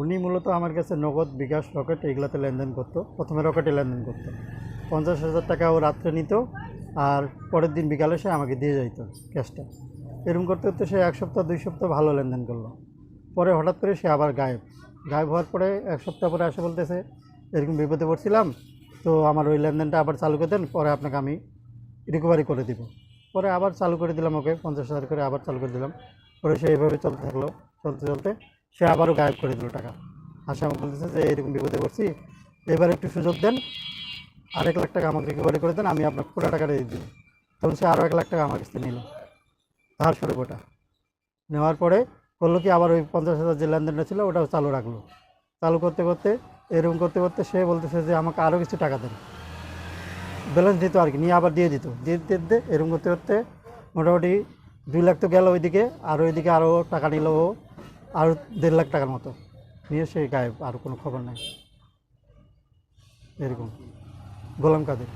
উনি মূলত আমার কাছে নগদ বিকাশ রকেট এগুলাতে লেনদেন করতো। প্রথমে রকেটে লেনদেন করতো। পঞ্চাশ হাজার টাকা ও রাত্রে নিত আর পরের দিন বিকালে সে আমাকে দিয়ে যাইতো ক্যাশটা। এরকম করতে করতে সে এক সপ্তাহ, দুই সপ্তাহ ভালো লেনদেন করল। পরে হঠাৎ করে সে আবার গায়েব। গায়েব হওয়ার পরে এক সপ্তাহ পরে আসে বলতেছে, এরকম বিপদে পড়ছিলাম, তো আমার ওই লেনদেনটা আবার চালু করে দেন, পরে আপনাকে আমি রিকভারি করে দিব। পরে আবার চালু করে দিলাম ওকে, পঞ্চাশ হাজার করে আবার চালু করে দিলাম। পরে সে এইভাবে চলতে থাকল, চলতে চলতে সে আবারও গায়েব করে দিল টাকা। আর সে আমাকে বলতেছে যে এরকম বিপদে পড়ছি। এবার একটু সুযোগ দেন। আর এক লাখ টাকা আমাকে রিকভারি করে দেন, আমি আপনার পুরো টাকাটা দিয়ে দিই তখন সে আরও এক লাখ টাকা আমার কাছে নিল। ধার স্বরূপ ওটা। নেওয়ার পরে করল কি, আবার ওই পঞ্চাশ হাজার যে লেনদেনটা ছিল, ওটাও চালু রাখল। চালু করতে করতে, এরকম করতে করতে সে বলতেছে যে, আমাকে আরও কিছু টাকা দেন। ব্যালেন্স দিত আর কি, নিয়ে আবার দিয়ে দিত। দিয়ে দিতে দিতে এরকম করতে করতে মোটামুটি দুই লাখ তো গেল ওইদিকে, আর ওইদিকে আরও টাকা নিল ও। আরও দেড় লাখ টাকার মতো। নিয়ে সে গায়েব, আর কোনো খবর নাই। এরকম। গোলাম কাদের।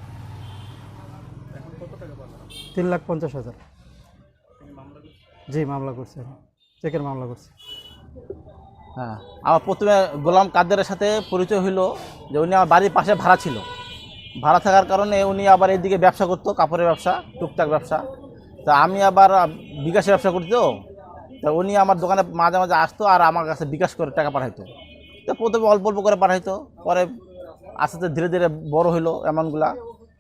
তিন লাখ পঞ্চাশ হাজার। জি, মামলা করছে চেকের মামলা করছে। হ্যাঁ আমার প্রথমে গোলাম কাদেরের সাথে পরিচয় হইল যে উনি আমার বাড়ির পাশে ভাড়া ছিল। ভাড়া থাকার কারণে উনি আবার এইদিকে ব্যবসা করতো, কাপড়ের ব্যবসা, টুকটাক ব্যবসা। তা আমি আবার বিকাশের ব্যবসা করছি তো উনি আমার দোকানে মাঝে মাঝে আসতো আর আমার কাছে বিকাশ করে টাকা পাঠাইতো। তো প্রথমে অল্প অল্প করে পাঠাইতো, পরে আস্তে আস্তে ধীরে ধীরে বড় হইল এমনগুলা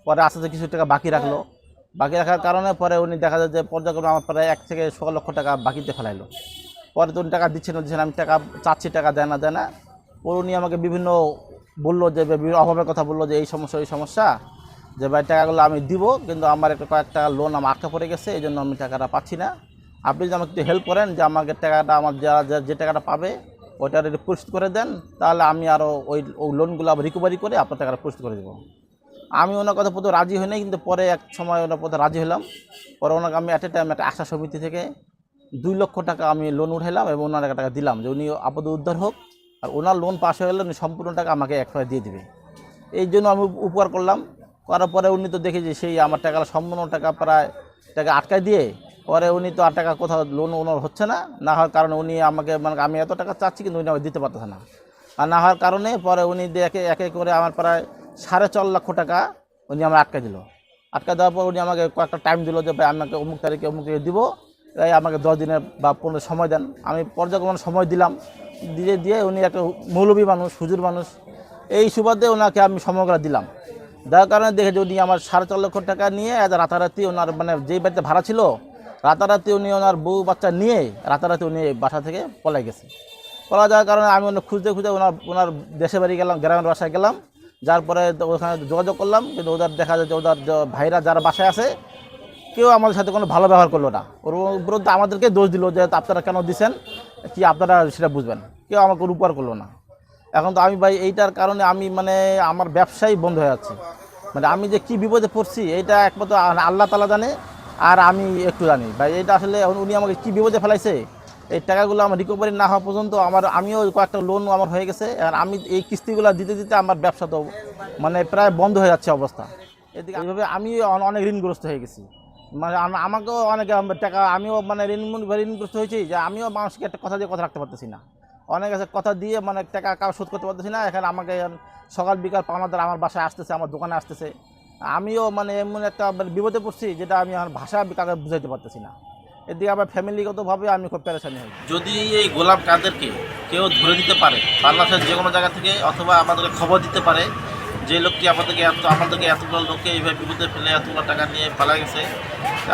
পরে আস্তে আস্তে কিছু টাকা বাকি রাখল। বাকি রাখার কারণে পরে উনি দেখা যায় যে পর্যায়ক্রমে আমার প্রায় এক থেকে ষোলো লক্ষ টাকা বাকিতে ফেলাইলো। পরে তো উনি টাকা দিচ্ছে না দিচ্ছে আমি টাকা চাচ্ছি, টাকা দেয় না দেয় না। পরে উনি আমাকে বিভিন্ন বলল যে বিভিন্ন অভাবের কথা বলল যে, এই সমস্যা এই সমস্যা, যে ভাই টাকাগুলো আমি দিব, কিন্তু আমার একটা কয়েক টাকা লোন আমার আটকা পড়ে গেছে, এই জন্য আমি টাকাটা পাচ্ছি না। আপনি যদি আমাকে একটু হেল্প করেন যে আমাকে টাকাটা আমার যারা যে টাকাটা পাবে, ওইটা যদি পরিশোধ করে দেন, তাহলে আমি আরও ওই ওই লোনগুলো আবার রিকভারি করে আপনার টাকাটা পরিশোধ করে দেবো। আমি ওনার কথা প্রথমে রাজি হই নাই, কিন্তু পরে এক সময় ওনার প্রতি রাজি হলাম। পরে ওনাকে আমি অ্যাট এ টাইম একটা আশা সমিতি থেকে দুই লক্ষ টাকা আমি লোন উঠাইলাম এবং ওনার টাকা দিলাম যে উনি আপদ উদ্ধার হোক। আর ওনার লোন পাশ হয়ে গেলে উনি সম্পূর্ণ টাকা আমাকে একবারে দিয়ে দেবে। এই জন্য আমি উপ- উপকার করলাম। করার পরে উনি তো দেখি যে সেই আমার টাকা সম্পূর্ণ টাকা প্রায় টাকা আটকায় দিয়ে পরে উনি তো আর টাকা কোথাও লোন ওনার হচ্ছে না। না হওয়ার কারণে উনি আমাকে মানে আমি এত টাকা চাচ্ছি কিন্তু উনি আমাকে দিতে পারতেছে না। আর না হওয়ার কারণে পরে উনি একে একে করে আমার প্রায় সাড়ে চার লক্ষ টাকা উনি আমার আটকে দিল। আটকে দেওয়ার পর উনি আমাকে কয়েকটা টাইম দিল যে, ভাই আমাকে অমুক তারিখে অমুক তারিখে দিব। তাই আমাকে দশ দিনের বা পনেরো সময় দেন। আমি পর্যায়ক্রমে সময় দিলাম। দিয়ে দিয়ে উনি একটা মৌলবী মানুষ, হুজুর মানুষ। এই সুবাদে ওনাকে আমি সময়গুলো দিলাম। দেওয়ার কারণে দেখে যে উনি আমার সাড়ে চার লক্ষ টাকা নিয়ে রাতারাতি ওনার মানে যেই বাড়িতে ভাড়া ছিল রাতারাতি উনি ওনার বউ বাচ্চা নিয়ে রাতারাতি উনি বাসা থেকে পলাই গেছে। পলা যাওয়ার কারণে আমি ওনার খুঁজতে খুঁজতে ওনার ওনার দেশে বাড়ি গেলাম, গ্রামের বাসায় গেলাম। যার পরে ওখানে যোগাযোগ করলাম, কিন্তু ওদের দেখা যায় যে ওদের ভাইরা যারা বাসায় আছে, কেউ আমাদের সাথে কোনো ভালো ব্যবহার করল না। ওর বিরুদ্ধে আমাদেরকে দোষ দিল যে আপনারা কেন দিছেন, কি আপনারা সেটা বুঝবেন। কেউ আমাকে উপকার করল না। এখন তো আমি ভাই এইটার কারণে আমি মানে আমার ব্যবসাই বন্ধ হয়ে যাচ্ছে। মানে আমি যে কি বিপদে পড়ছি, এইটা একমাত্র আল্লাহ তালা জানে। আর আমি একটু জানি, ভাই, এটা আসলে উনি আমাকে কি বিপদে ফেলাইছে? এই টাকাগুলো আমার রিকভারি না হওয়া পর্যন্ত আমার, আমিও কয়েকটা লোন আমার হয়ে গেছে, আর আমি এই কিস্তিগুলো দিতে দিতে আমার ব্যবসা তো মানে প্রায় বন্ধ হয়ে যাচ্ছে অবস্থা। এদিকে এইভাবে আমি অনেক ঋণগ্রস্ত হয়ে গেছি। মানে আমাকেও অনেক টাকা, আমিও মানে ঋণ ঋণগ্রস্ত হয়েছি যে আমিও মানুষকে একটা কথা দিয়ে কথা রাখতে পারতেছি না। অনেক আছে কথা দিয়ে মানে টাকা কাউ শোধ করতে পারতেছি না, এখানে আমাকে সকাল বিকাল পাওনাদার আমার বাসায় আসতেছে, আমার দোকানে আসতেছে। আমিও মানে এমন একটা মানে বিপদে পড়ছি যেটা আমি আমার ভাষা কাকে বুঝাইতে পারতেছি না। এদিকে আমার ফ্যামিলিগতভাবে আমি খুব পেরেশানি হই। যদি এই গোলাম কাদেরকে কেউ ধরে দিতে পারে বাংলাদেশের যে কোনো জায়গা থেকে অথবা আমাদেরকে খবর দিতে পারে যে লোকটি আমাদেরকে এত, আমাদেরকে এতগুলো লোককে এইভাবে বিপদে ফেলে, এতগুলো টাকা নিয়ে ফেলা গেছে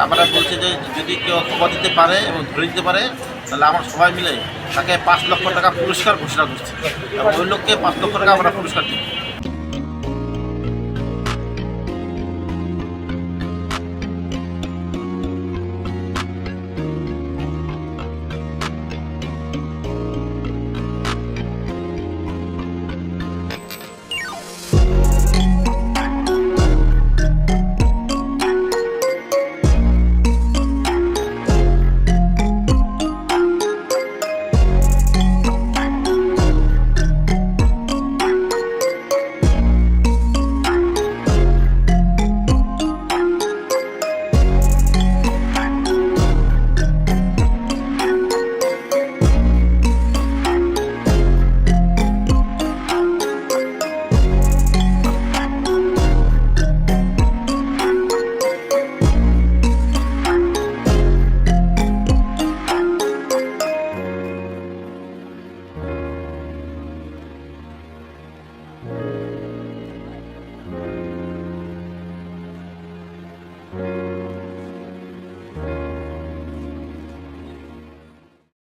আমরা বলছি যে যদি কেউ খবর দিতে পারে এবং ধরে দিতে পারে, তাহলে আমরা সবাই মিলে তাকে পাঁচ লক্ষ টাকা পুরস্কার ঘোষণা করছি। এবং ওই লোককে পাঁচ লক্ষ টাকা আমরা পুরস্কার দিই।